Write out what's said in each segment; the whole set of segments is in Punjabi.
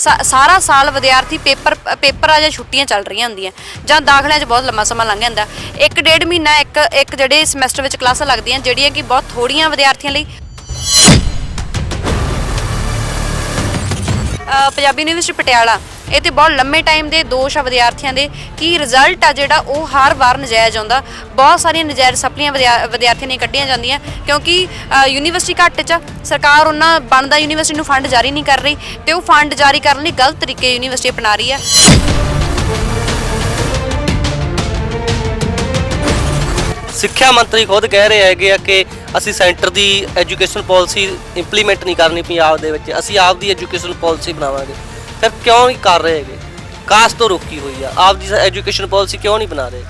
ਸਾਰਾ ਸਾਲ ਵਿਦਿਆਰਥੀ ਪੇਪਰ, ਪੇਪਰਾਂ ਜਾਂ ਛੁੱਟੀਆਂ ਚੱਲ ਰਹੀਆਂ ਹੁੰਦੀਆਂ। ਜਾਂ ਦਾਖਲਿਆਂ 'ਚ ਬਹੁਤ ਲੰਮਾ ਸਮਾਂ ਲੰਘ ਜਾਂਦਾ। ਇੱਕ ਡੇਢ ਮਹੀਨਾ, ਇੱਕ ਇੱਕ ਜਿਹੜੇ ਸਮੈਸਟਰ ਵਿੱਚ ਕਲਾਸਾਂ ਲੱਗਦੀਆਂ, ਜਿਹੜੀਆਂ ਕਿ ਬਹੁਤ ਥੋੜੀਆਂ ਵਿਦਿਆਰਥੀਆਂ ਲਈ। ਪੰਜਾਬੀ ਯੂਨੀਵਰਸਿਟੀ ਪਟਿਆਲਾ ਇਹ ਤੇ ਬਹੁਤ ਲੰਮੇ ਟਾਈਮ ਦੇ ਦੋਸ਼ ਆ ਵਿਦਿਆਰਥੀਆਂ ਦੇ ਕਿ ਰਿਜ਼ਲਟ ਆ ਜਿਹੜਾ ਉਹ ਹਰ ਵਾਰ ਨਜਾਇਜ਼ ਆਉਂਦਾ? ਬਹੁਤ ਸਾਰੀਆਂ ਨਜਾਇਜ਼ ਸਪਲੀਆਂ ਵਿਦਿਆ- ਵਿਦਿਆਰਥੀਆਂ ਨੇ ਕੱਢੀਆਂ ਜਾਂਦੀਆਂ ਕਿਉਂਕਿ ਯੂਨੀਵਰਸਿਟੀ ਘੱਟ ਚ ਆ, ਸਰਕਾਰ ਉਹਨਾਂ ਬਣਦਾ ਯੂਨੀਵਰਸਿਟੀ ਨੂੰ ਫੰਡ ਜਾਰੀ ਨਹੀਂ ਕਰ ਰਹੀ ਤੇ ਉਹ ਫੰਡ ਜਾਰੀ ਕਰਨ ਲਈ ਗਲਤ ਤਰੀਕੇ ਯੂਨੀਵਰਸਿਟੀ ਅਪਣਾ ਰਹੀ ਹੈ ਸਿੱਖਿਆ ਮੰਤਰੀ ਖੁਦ ਕਹਿ ਰਹੇ ਹੈਗੇ ਆ ਕਿ ਅਸੀਂ ਸੈਂਟਰ ਦੀ ਐਜੂਕੇਸ਼ਨ ਪਾਲਿਸੀ ਇੰਪਲੀਮੈਂਟ ਨਹੀਂ ਕਰਨੀ ਪੰਜਾਬ ਦੇ ਵਿੱਚ ਅਸੀਂ ਆਪ ਦੀ ਐਜੂਕੇਸ਼ਨ ਪਾਲਿਸੀ ਬਣਾਵਾਂਗੇ। ਫਿਰ ਕਿਉਂ ਨਹੀਂ ਕਰ ਰਹੇ ਹੈਗੇ? ਕਾਸ ਤੋਂ ਰੋਕੀ ਹੋਈ ਆ। ਆਪ ਦੀ ਐਜੂਕੇਸ਼ਨ ਪਾਲਿਸੀ ਕਿਉਂ ਨਹੀਂ ਬਣਾ ਰਹੇ?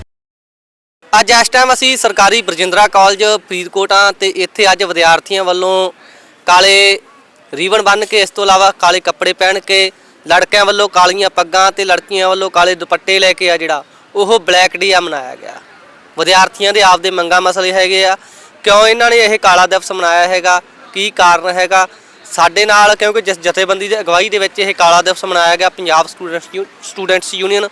ਅੱਜ ਇਸ ਟਾਈਮ ਅਸੀਂ ਸਰਕਾਰੀ ਬਰਜਿੰਦਰਾ ਕਾਲਜ ਫਰੀਦਕੋਟ ਆ ਤੇ ਇੱਥੇ ਅੱਜ ਵਿਦਿਆਰਥੀਆਂ ਵੱਲੋਂ ਕਾਲੇ ਰੀਬਨ ਬੰਨ੍ਹ ਕੇ, ਇਸ ਤੋਂ ਇਲਾਵਾ ਕਾਲੇ ਕੱਪੜੇ ਪਹਿਨ ਕੇ, ਲੜਕਿਆਂ ਵੱਲੋਂ ਕਾਲੀਆਂ ਪੱਗਾਂ ਤੇ ਲੜਕੀਆਂ ਵੱਲੋਂ ਕਾਲੇ ਦੁਪੱਟੇ ਲੈ ਕੇ ਆ ਜਿਹੜਾ, ਉਹ ਬਲੈਕ ਡੇ ਆ ਮਨਾਇਆ ਗਿਆ। ਵਿਦਿਆਰਥੀਆਂ ਦੇ ਆਪਦੇ ਮੰਗਾਂ ਮਸਲੇ ਹੈਗੇ ਆ। ਕਿਉਂ ਇਹਨਾਂ ਨੇ ਇਹ ਕਾਲਾ ਦਿਵਸ ਮਨਾਇਆ ਹੈਗਾ? ਕੀ ਕਾਰਨ ਹੈਗਾ? ਸਾਡੇ ਨਾਲ, ਕਿਉਂਕਿ ਜਿਸ ਜਥੇਬੰਦੀ ਦੀ ਅਗਵਾਈ ਦੇ ਵਿੱਚ ਇਹ ਕਾਲਾ ਦਿਵਸ ਮਨਾਇਆ ਗਿਆ, Punjab students u- students union.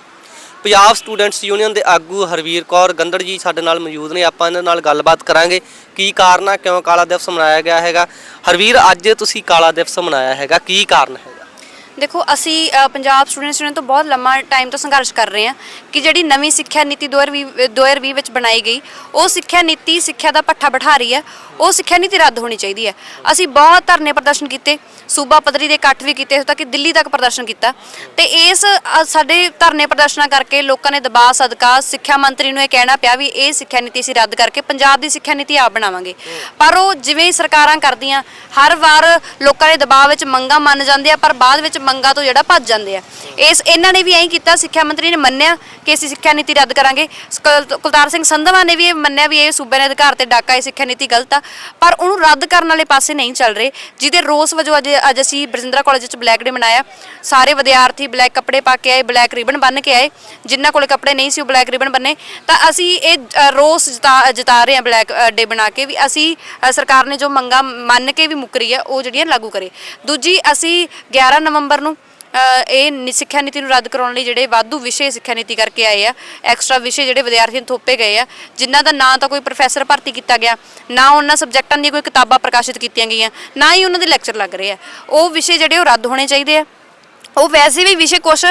Punjab students union ਦੇ ਆਗੂ ਹਰਵੀਰ ਕੌਰ ਗੰਦੜ ਜੀ ਸਾਡੇ ਨਾਲ ਮੌਜੂਦ ਨੇ। ਆਪਾਂ ਇਹਨਾਂ ਨਾਲ ਗੱਲਬਾਤ ਕਰਾਂਗੇ ਕੀ ਕਾਰਨ ਆ, ਕਿਉਂ ਕਾਲਾ ਦਿਵਸ ਮਨਾਇਆ ਗਿਆ ਹੈਗਾ। ਹਰਵੀਰ, ਅੱਜ ਤੁਸੀਂ ਕਾਲਾ ਦਿਵਸ ਮਨਾਇਆ ਹੈਗਾ, ਕੀ ਕਾਰਨ ਹੈ ਦੇਖੋ ਅਸੀਂ ਅ, ਪੰਜਾਬ ਸਟੂਡੈਂਟਸ ਯੂਨੀਅਨ ਤੋਂ ਬਹੁਤ ਲੰਮਾ ਟਾਈਮ ਤੋਂ ਸੰਘਰਸ਼ ਕਰ ਰਹੇ ਹਾਂ ਕਿ ਜਿਹੜੀ ਨਵੀਂ ਸਿੱਖਿਆ ਨੀਤੀ 2020 2020 ਵਿੱਚ ਬਣਾਈ ਗਈ ਉਹ ਸਿੱਖਿਆ ਨੀਤੀ ਸਿੱਖਿਆ ਦਾ ਪੱਠਾ ਬਿਠਾ ਰਹੀ ਹੈ ਉਹ ਸਿੱਖਿਆ ਨੀਤੀ ਰੱਦ ਹੋਣੀ ਚਾਹੀਦੀ ਹੈ। ਅਸੀਂ ਬਹੁਤ ਧਰਨੇ ਪ੍ਰਦਰਸ਼ਨ ਕੀਤੇ ਸੂਬਾ ਪੱਧਰੀ ਦੇ ਇਕੱਠ ਵੀ ਕੀਤੇ ਇੱਥੋਂ ਤੱਕ ਕਿ ਦਿੱਲੀ ਤੱਕ ਪ੍ਰਦਰਸ਼ਨ ਕੀਤਾ। ਤੇ ਇਸ ਅ, ਸਾਡੇ ਧਰਨੇ ਪ੍ਰਦਰਸ਼ਨਾਂ ਕਰਕੇ ਲੋਕਾਂ ਨੇ ਦਬਾਅ ਸਦਕਾ ਸਿੱਖਿਆ ਮੰਤਰੀ ਨੂੰ ਇਹ ਕਹਿਣਾ ਪਿਆ ਵੀ ਇਹ ਸਿੱਖਿਆ ਨੀਤੀ ਅਸੀਂ ਰੱਦ ਕਰਕੇ ਪੰਜਾਬ ਦੀ ਸਿੱਖਿਆ ਨੀਤੀ ਆਪ ਬਣਾਵਾਂਗੇ। ਪਰ ਉਹ ਜਿਵੇਂ ਹੀ ਸਰਕਾਰਾਂ ਕਰਦੀਆਂ ਹਰ ਵਾਰ ਲੋਕਾਂ ਦੇ ਦਬਾਅ ਵਿੱਚ ਮੰਗਾਂ ਮੰਨ ਜਾਂਦੇ ਆ ਪਰ ਬਾਅਦ ਵਿੱਚ ਮੰਗਾਂ ਤੋਂ ਜਿਹੜਾ ਭੱਜ ਜਾਂਦੇ ਆ। ਇਸ ਇਹਨਾਂ ਨੇ ਵੀ ਐਂ ਕੀਤਾ, ਸਿੱਖਿਆ ਮੰਤਰੀ ਨੇ ਮੰਨਿਆ ਕਿ ਅਸੀਂ ਸਿੱਖਿਆ ਨੀਤੀ ਰੱਦ ਕਰਾਂਗੇ। ਕੁਲ- ਕੁਲਤਾਰ ਸਿੰਘ ਸੰਧਵਾ ਨੇ ਵੀ ਇਹ ਮੰਨਿਆ ਵੀ ਇਹ ਸੂਬੇ ਦੇ ਅਧਿਕਾਰ ਤੇ ਡਾਕਾ ਇਹ ਸਿੱਖਿਆ ਨੀਤੀ ਗਲਤ ਆ। ਪਰ ਉਹਨੂੰ ਰੱਦ ਕਰਨ ਵਾਲੇ ਪਾਸੇ ਨਹੀਂ ਚੱਲ ਰਹੇ ਜਿਹਦੇ ਰੋਸ ਵਜੋਂ ਅੱਜ ਅੱਜ ਅਸੀਂ ਬਰਜਿੰਦਰਾ ਕਾਲਜ ਵਿੱਚ ਬਲੈਕ ਡੇ ਮਨਾਇਆ। ਸਾਰੇ ਵਿਦਿਆਰਥੀ ਬਲੈਕ ਕੱਪੜੇ ਪਾ ਕੇ ਆਏ ਬਲੈਕ ਰਿਬਨ ਬੰਨ ਕੇ ਆਏ। ਜਿਨ੍ਹਾਂ ਕੋਲੇ ਕੱਪੜੇ ਨਹੀਂ ਸੀ ਉਹ ਬਲੈਕ ਰਿਬਨ ਬੰਨੇ। ਤਾਂ ਅਸੀਂ ਇਹ ਅ, ਰੋਸ ਜਤਾ ਜਤਾ ਰਹੇ ਹਾਂ ਬਲੈਕ ਡੇ ਬਣਾ ਕੇ ਵੀ ਅਸੀਂ ਅ, ਸਰਕਾਰ ਨੇ ਜੋ ਮੰਗਾਂ ਮੰਨ ਕੇ ਵੀ ਮੁੱਕਰੀ ਹੈ ਉਹ ਜਿਹੜੀਆਂ ਲਾਗੂ ਕਰੇ। ਦੂਜੀ ਅਸੀਂ 11 ਨਵੰਬਰ ਨੂੰ ਇਹ ਨੀ- ਸਿੱਖਿਆ ਨੀਤੀ ਨੂੰ ਰੱਦ ਕਰਾਉਣ ਲਈ ਜਿਹੜੇ ਵਾਧੂ ਵਿਸ਼ੇ ਸਿੱਖਿਆ ਨੀਤੀ ਕਰਕੇ ਆਏ ਆ ਐਕਸਟਰਾ ਵਿਸ਼ੇ ਜਿਹੜੇ ਵਿਦਿਆਰਥੀਆਂ ਨੂੰ ਥੋਪੇ ਗਏ ਆ, ਜਿਨ੍ਹਾਂ ਦਾ ਨਾ ਤਾਂ ਕੋਈ ਪ੍ਰੋਫੈਸਰ ਭਰਤੀ ਕੀਤਾ ਗਿਆ, ਨਾ ਉਹਨਾਂ ਸਬਜੈਕਟਾਂ ਦੀਆਂ ਕੋਈ ਕਿਤਾਬਾਂ ਪ੍ਰਕਾਸ਼ਿਤ ਕੀਤੀਆਂ ਗਈਆਂ, ਨਾ ਹੀ ਉਹਨਾਂ ਦੇ ਲੈਕਚਰ ਲੱਗ ਰਹੇ ਆ। ਉਹ ਵਿਸ਼ੇ ਜਿਹੜੇ ਉਹ ਰੱਦ ਹੋਣੇ ਚਾਹੀਦੇ ਆ। ਉਹ ਵੈਸੇ ਵੀ ਵਿਸ਼ੇ ਕੁਛ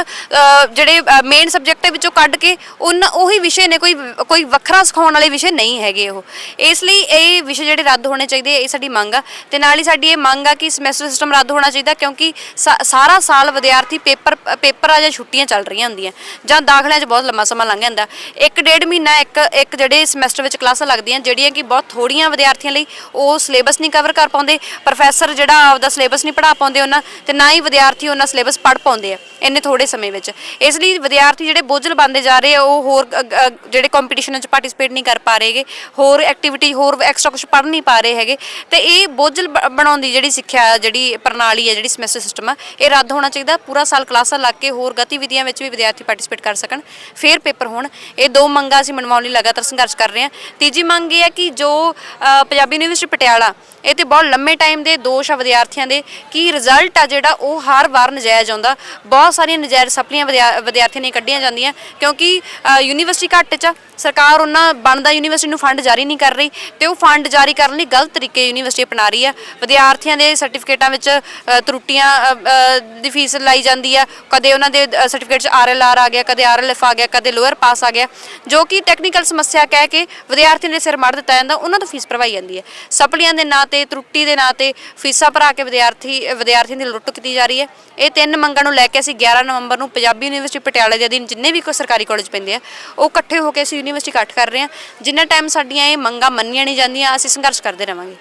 ਜਿਹੜੇ ਮੇਨ ਸਬਜੈਕਟ ਵਿੱਚੋਂ ਕੱਢ ਕੇ ਉਹਨਾਂ ਉਹੀ ਵਿਸ਼ੇ ਨੇ, ਕੋਈ ਕੋਈ ਵੱਖਰਾ ਸਿਖਾਉਣ ਵਾਲੇ ਵਿਸ਼ੇ ਨਹੀਂ ਹੈਗੇ ਉਹ। ਇਸ ਲਈ ਇਹ ਵਿਸ਼ੇ ਜਿਹੜੇ ਰੱਦ ਹੋਣੇ ਚਾਹੀਦੇ ਇਹ ਸਾਡੀ ਮੰਗ ਆ। ਤੇ ਨਾਲ ਹੀ ਸਾਡੀ ਇਹ ਮੰਗ ਆ ਕਿ ਸਮੈਸਟਰ ਸਿਸਟਮ ਰੱਦ ਹੋਣਾ ਚਾਹੀਦਾ, ਕਿਉਂਕਿ ਸਾ- ਸਾਰਾ ਸਾਲ ਵਿਦਿਆਰਥੀ ਪੇਪਰ, ਪੇਪਰਾਂ ਜਾਂ ਛੁੱਟੀਆਂ ਚੱਲ ਰਹੀਆਂ ਹੁੰਦੀਆਂ, ਜਾਂ ਦਾਖਲਿਆਂ 'ਚ ਬਹੁਤ ਲੰਮਾ ਸਮਾਂ ਲੰਘ ਜਾਂਦਾ। ਇੱਕ ਡੇਢ ਮਹੀਨਾ ਇੱਕ ਇੱਕ ਜਿਹੜੇ ਸਮੈਸਟਰ ਵਿੱਚ ਕਲਾਸਾਂ ਲੱਗਦੀਆਂ, ਜਿਹੜੀਆਂ ਕਿ ਬਹੁਤ ਥੋੜੀਆਂ ਵਿਦਿਆਰਥੀਆਂ ਲਈ ਉਹ ਸਿਲੇਬਸ ਨਹੀਂ ਕਵਰ ਕਰ ਪਾਉਂਦੇ। ਪ੍ਰੋਫੈਸਰ ਜਿਹੜਾ ਆਪਦਾ ਸਿਲੇਬਸ ਨਹੀਂ ਪੜ੍ਹਾ ਪਾਉਂਦੇ ਉਹਨਾਂ, ਤੇ ਨਾ ਹੀ ਵਿਦਿਆਰਥੀ ਉਹਨਾਂ ਸਿਲੇਬਸ ਪੜ੍ਹ ਪਾਉਂਦੇ ਆ ਇੰਨੇ ਥੋੜੇ ਸਮੇਂ ਵਿੱਚ। ਇਸ ਲਈ ਵਿਦਿਆਰਥੀ ਜਿਹੜੇ ਬੋਝਲ ਬਣਦੇ ਜਾ ਰਹੇ ਆ ਉਹ ਹੋਰ ਅ- ਅ- ਜਿਹੜੇ ਕੰਪੀਟੀਸ਼ਨ 'ਚ ਪਾਰਟਿਸਿਪੇਟ ਨਹੀਂ ਕਰ ਪਾ ਰਹੇਗੇ ਹੋਰ ਐਕਟੀਵਿਟੀ ਹੋਰ ਐਕਸਟਰਾ ਕੁਝ ਪੜ੍ਹ ਨਹੀਂ ਪਾ ਰਹੇ ਹੈਗੇ। ਤੇ ਇਹ ਬੋਝਲ ਬ- ਬਣਾਉਣ ਦੀ ਜਿਹੜੀ ਸਿੱਖਿਆ ਜਿਹੜੀ ਪ੍ਰਣਾਲੀ ਹੈ ਜਿਹੜੀ ਸਮੈਸਟਰ ਸਿਸਟਮ ਆ ਇਹ ਰੱਦ ਹੋਣਾ ਚਾਹੀਦਾ। ਪੂਰਾ ਸਾਲ ਕਲਾਸਾਂ ਲੱਗ ਕੇ ਹੋਰ ਗਤੀਵਿਧੀਆਂ ਵਿੱਚ ਵੀ ਵਿਦਿਆਰਥੀ ਪਾਰਟਿਸਿਪੇਟ ਕਰ ਸਕਣ। ਫਿਰ ਪੇਪਰ ਹੋਣ। ਇਹ ਦੋ ਮੰਗਾਂ ਅਸੀਂ ਮਨਵਾਉਣ ਲਈ ਲਗਾਤਾਰ ਸੰਘਰਸ਼ ਕਰ ਰਹੇ ਹਾਂ। ਤੀਜੀ ਮੰਗ ਇਹ ਹੈ ਕਿ ਜੋ ਅ, ਪੰਜਾਬੀ ਯੂਨੀਵਰਸਿਟੀ ਪਟਿਆਲਾ ਇਹ ਤੇ ਬਹੁਤ ਲੰਮੇ ਟਾਈਮ ਦੇ ਦੋਸ਼ ਆ ਵਿਦਿਆਰਥੀਆਂ ਦੇ ਕਿ ਰਿਜ਼ਲਟ ਆ ਜਿਹੜਾ ਉਹ ਹਰ ਵਾਰ ਨਜਾਇਜ਼ ਆਉਂਦਾ ਬਹੁਤ ਸਾਰੀਆਂ ਨਜਾਇਜ਼ ਸਪਲੀਆਂ ਵਿਦਿਆ- ਵਿਦਿਆਰਥੀਆਂ ਨੇ ਕੱਢੀਆਂ ਜਾਂਦੀਆਂ ਕਿਉਂਕਿ ਅ, ਯੂਨੀਵਰਸਿਟੀ ਘੱਟ ਚ ਆ, ਸਰਕਾਰ ਉਹਨਾਂ ਬਣਦਾ ਯੂਨੀਵਰਸਿਟੀ ਨੂੰ ਫੰਡ ਜਾਰੀ ਨਹੀਂ ਕਰ ਰਹੀ ਤੇ ਉਹ ਫੰਡ ਜਾਰੀ ਕਰਨ ਲਈ ਗਲਤ ਤਰੀਕੇ ਯੂਨੀਵਰਸਿਟੀ ਅਪਣਾ ਰਹੀ ਹੈ। ਵਿਦਿਆਰਥੀਆਂ ਦੇ ਸਰਟੀਫਿਕੇਟਾਂ ਵਿੱਚ ਅ, ਤਰੁੱਟੀਆਂ ਅ, ਅ, ਦੀ ਫੀਸ ਲਾਈ ਜਾਂਦੀ ਹੈ। ਕਦੇ ਉਹਨਾਂ ਦੇ ਸਰਟੀਫਿਕੇਟ 'ਚ ਆਰਐਲਆਰ ਆ ਗਿਆ ਕਦੇ ਆਰਐਲਐਫ ਆ ਗਿਆ ਕਦੇ ਲੋਅਰ ਪਾਸ ਆ ਗਿਆ ਜੋ ਕਿ ਟੈਕਨੀਕਲ ਸਮੱਸਿਆ ਕਹਿ ਕੇ ਵਿਦਿਆਰਥੀਆਂ ਦੇ ਸਿਰ ਮੜ ਦਿੱਤਾ ਜਾਂਦਾ ਉਹਨਾਂ ਤੋਂ ਫੀਸ ਭਰਵਾਈ ਜਾਂਦੀ ਹੈ। ਸਪਲੀਆਂ ਦੇ ਨਾਂ ਤੇ ਤਰੁੱਟੀ ਦੇ ਨਾਂ ਤੇ ਫੀਸਾਂ ਭਰਾ ਕੇ ਵਿਦਿਆਰਥੀ ਵਿਦਿਆਰਥੀਆਂ ਦੀ ਲੁੱਟ ਕੀਤੀ ਜਾ ਰਹੀ ਹੈ। ਇਹ ਤਿੰਨ ਮੰਗਾਂ ਨੂੰ ਲੈ ਕੇ ਅਸੀਂ 11 ਨਵੰਬਰ ਨੂੰ ਪੰਜਾਬੀ ਯੂਨੀਵਰਸਿਟੀ ਪਟਿਆਲੇ ਦੇ ਅਧੀਨ ਜਿੰਨੇ ਵੀ ਕੋਈ ਸਰਕਾਰੀ ਕਾਲਜ ਪੈਂਦੇ ਆ ਉਹ ਇਕੱਠੇ ਹੋ ਕੇ ਅਸੀਂ ਯੂਨੀਵਰਸਿਟੀ ਇਕੱਠ ਕਰ ਰਹੇ ਹਾਂ। ਜਿੰਨਾ ਟਾਈਮ ਸਾਡੀਆਂ ਇਹ ਮੰਗਾਂ ਮੰਨੀਆਂ ਨਹੀਂ ਜਾਂਦੀਆਂ ਅਸੀਂ ਸੰਘਰਸ਼ ਕਰਦੇ ਰਵਾਂਗੇ।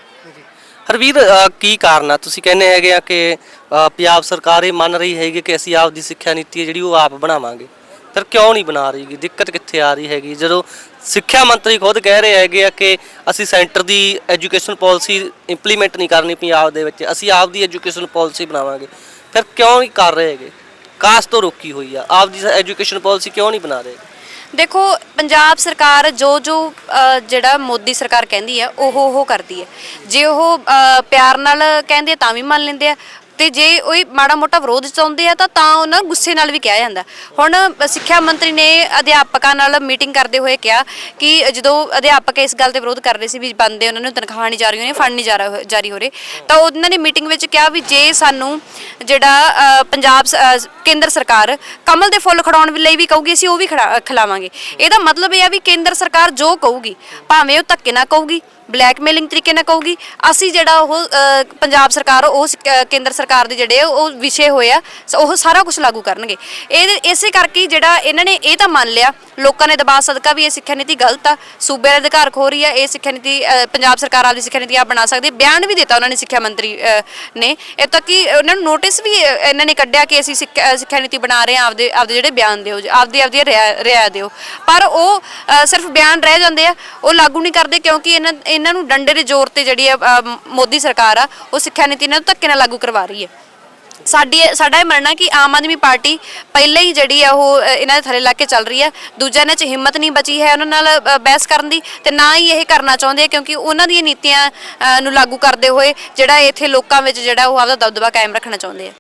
ਹਰਵੀਰ ਅ, ਕੀ ਕਾਰਨ ਆ? ਤੁਸੀਂ ਕਹਿੰਦੇ ਹੈਗੇ ਆ ਕਿ ਅ, ਪੰਜਾਬ ਸਰਕਾਰ ਇਹ ਮੰਨ ਰਹੀ ਹੈਗੀ ਕਿ ਅਸੀਂ ਆਪ ਦੀ ਸਿੱਖਿਆ ਨੀਤੀ ਹੈ ਜਿਹੜੀ ਉਹ ਆਪ ਬਣਾਵਾਂਗੇ। ਫਿਰ ਕਿਉਂ ਨਹੀਂ ਬਣਾ ਰਹੀਗੀ ਦਿੱਕਤ ਕਿੱਥੇ ਆ ਰਹੀ ਹੈਗੀ? ਜਦੋਂ ਸਿੱਖਿਆ ਮੰਤਰੀ ਖੁਦ ਕਹਿ ਰਹੇ ਹੈਗੇ ਆ ਕਿ ਅਸੀਂ ਸੈਂਟਰ ਦੀ ਐਜੂਕੇਸ਼ਨ ਪਾਲਿਸੀ ਇੰਪਲੀਮੈਂਟ ਨਹੀਂ ਕਰਨੀ ਪੰਜਾਬ ਦੇ ਵਿੱਚ ਅਸੀਂ ਆਪ ਦੀ ਐਜੂਕੇਸ਼ਨ ਪਾਲਿਸੀ ਬਣਾਵਾਂਗੇ। ਫਿਰ ਕਿਉਂ ਨਹੀਂ ਕਰ ਰਹੇ ਹੈਗੇ? ਕਾਸ ਤੋਂ ਰੋਕੀ ਹੋਈ ਆ। ਆਪ ਦੀ ਐਜੂਕੇਸ਼ਨ ਪਾਲਿਸੀ ਕਿਉਂ ਨਹੀਂ ਬਣਾ ਰਹੇ ਦੇਖੋ ਪੰਜਾਬ ਸਰਕਾਰ ਜੋ ਜੋ ਅ, ਜਿਹੜਾ ਮੋਦੀ ਸਰਕਾਰ ਕਹਿੰਦੀ ਹੈ ਉਹ ਉਹ ਕਰਦੀ ਹੈ। ਜੇ ਉਹ ਅ, ਪਿਆਰ ਨਾਲ ਕਹਿੰਦੇ ਆ ਤਾਂ ਵੀ ਮੰਨ ਲੈਂਦੇ ਆ। ਤੇ ਜੇ ਉਹ ਮਾੜਾ ਮੋਟਾ ਵਿਰੋਧ ਚਾਹੁੰਦੇ ਆ ਤਾਂ ਤਾਂ ਉਹਨਾਂ ਨੂੰ ਗੁੱਸੇ ਨਾਲ ਵੀ ਕਿਹਾ ਜਾਂਦਾ। ਹੁਣ ਸਿੱਖਿਆ ਮੰਤਰੀ ਨੇ ਅਧਿਆਪਕਾਂ ਨਾਲ ਮੀਟਿੰਗ ਕਰਦੇ ਹੋਏ ਕਿਹਾ ਕਿ ਜਦੋਂ ਅਧਿਆਪਕ ਇਸ ਗੱਲ ਤੇ ਵਿਰੋਧ ਕਰ ਰਹੇ ਸੀ ਵੀ ਬੰਦੇ ਉਹਨਾਂ ਨੂੰ ਤਨਖਾਹ ਨਹੀਂ ਜਾ ਰਹੀ ਉਹਨੇ ਫੰਡ ਨਹੀਂ ਜਾ ਰਿਹਾ ਜਾਰੀ ਹੋ ਰਹੇ, ਤਾਂ ਉਹਨਾਂ ਨੇ ਮੀਟਿੰਗ ਵਿੱਚ ਕਿਹਾ ਵੀ ਜੇ ਸਾਨੂੰ ਜਿਹੜਾ ਪੰਜਾਬ ਕੇਂਦਰ ਸਰਕਾਰ ਕਮਲ ਦੇ ਫੁੱਲ ਖੜਾਉਣ ਲਈ ਵੀ ਕਹੂਗੀ, ਅਸੀਂ ਉਹ ਵੀ ਖੜਾ- ਖਿਲਾਵਾਂਗੇ। ਇਹਦਾ ਮਤਲਬ ਇਹ ਆ ਵੀ ਕੇਂਦਰ ਸਰਕਾਰ ਜੋ ਕਹੂਗੀ, ਭਾਵੇਂ ਉਹ ਧੱਕੇ ਨਾਲ ਕਹੂਗੀ ਬਲੈਕਮੇਲਿੰਗ ਤਰੀਕੇ ਨਾਲ ਕਹੂਗੀ। ਅਸੀਂ ਜਿਹੜਾ ਉਹ ਅ, ਪੰਜਾਬ ਸਰਕਾਰ ਉਹ ਸ- ਅ, ਕੇਂਦਰ ਸਰਕਾਰ ਦੇ ਜਿਹੜੇ ਉਹ ਵਿਸ਼ੇ ਹੋਏ ਆ ਸ- ਉਹ ਸਾਰਾ ਕੁਝ ਲਾਗੂ ਕਰਨਗੇ। ਇਹ ਇਸੇ ਕਰਕੇ ਹੀ ਜਿਹੜਾ ਇਹਨਾਂ ਨੇ ਇਹ ਤਾਂ ਮੰਨ ਲਿਆ ਲੋਕਾਂ ਨੇ ਦਬਾਅ ਸਦਕਾ ਵੀ ਇਹ ਸਿੱਖਿਆ ਨੀਤੀ ਗਲਤ ਆ ਸੂਬੇ ਦਾ ਅਧਿਕਾਰ ਖੋ ਰਹੀ ਆ ਇਹ ਸਿੱਖਿਆ ਨੀਤੀ ਅ, ਪੰਜਾਬ ਸਰਕਾਰ ਆਪਦੀ ਸਿੱਖਿਆ ਨੀਤੀ ਆਪ ਬਣਾ ਸਕਦੀ ਹੈ। ਬਿਆਨ ਵੀ ਦਿੱਤਾ ਉਹਨਾਂ ਨੇ ਸਿੱਖਿਆ ਮੰਤਰੀ ਅ, ਨੇ। ਇਹ ਤਾਂ ਕਿ ਉਹਨਾਂ ਨੂੰ ਨੋਟਿਸ ਵੀ ਅ, ਇਹਨਾਂ ਨੇ ਕੱਢਿਆ ਕਿ ਅਸੀਂ ਸਿੱਖਿਆ ਅ, ਸਿੱਖਿਆ ਨੀਤੀ ਬਣਾ ਰਹੇ ਹਾਂ ਆਪਦੇ ਆਪਦੇ ਜਿਹੜੇ ਬਿਆਨ ਦਿਓ ਜੀ, ਆਪਦੀ ਆਪਦੀ ਰਿਆ ਰਿਆ ਦਿਓ। ਪਰ ਉਹ ਅ, ਸਿਰਫ ਬਿਆਨ ਰਹਿ ਜਾਂਦੇ ਆ ਉਹ ਲਾਗੂ ਨਹੀਂ ਕਰਦੇ ਕਿਉਂਕਿ ਇਹਨਾਂ ਇਹਨਾਂ ਨੂੰ ਡੰਡੇ ਦੇ ਜ਼ੋਰ ਤੇ ਜਿਹੜੀ ਆ ਮੋਦੀ ਸਰਕਾਰ ਆ ਉਹ ਸਿੱਖਿਆ ਨੀਤੀ ਇਹਨਾਂ ਨੂੰ ਧੱਕੇ ਨਾਲ ਲਾਗੂ ਕਰਵਾ ਰਹੀ ਹੈ। ਸਾਡੀ ਸਾਡਾ ਇਹ ਮੰਨਣਾ ਕਿ ਆਮ ਆਦਮੀ ਪਾਰਟੀ ਪਹਿਲਾਂ ਹੀ ਜਿਹੜੀ ਆ ਉਹ ਇਹਨਾਂ ਦੇ ਥੱਲੇ ਲਾ ਕੇ ਚੱਲ ਰਹੀ ਹੈ। ਦੂਜਾ ਇਹਨਾਂ 'ਚ ਹਿੰਮਤ ਨਹੀਂ ਬਚੀ ਹੈ ਉਹਨਾਂ ਨਾਲ ਬਹਿਸ ਕਰਨ ਦੀ ਤੇ ਨਾ ਹੀ ਇਹ ਕਰਨਾ ਚਾਹੁੰਦੇ ਆ ਕਿਉਂਕਿ ਉਹਨਾਂ ਦੀਆਂ ਨੀਤੀਆਂ ਅ, ਨੂੰ ਲਾਗੂ ਕਰਦੇ ਹੋਏ ਜਿਹੜਾ ਇੱਥੇ ਲੋਕਾਂ ਵਿੱਚ ਜਿਹੜਾ ਉਹ ਆਪਦਾ ਦਬਦਬਾ ਕਾਇਮ ਰੱਖਣਾ ਚਾਹੁੰਦੇ ਆ।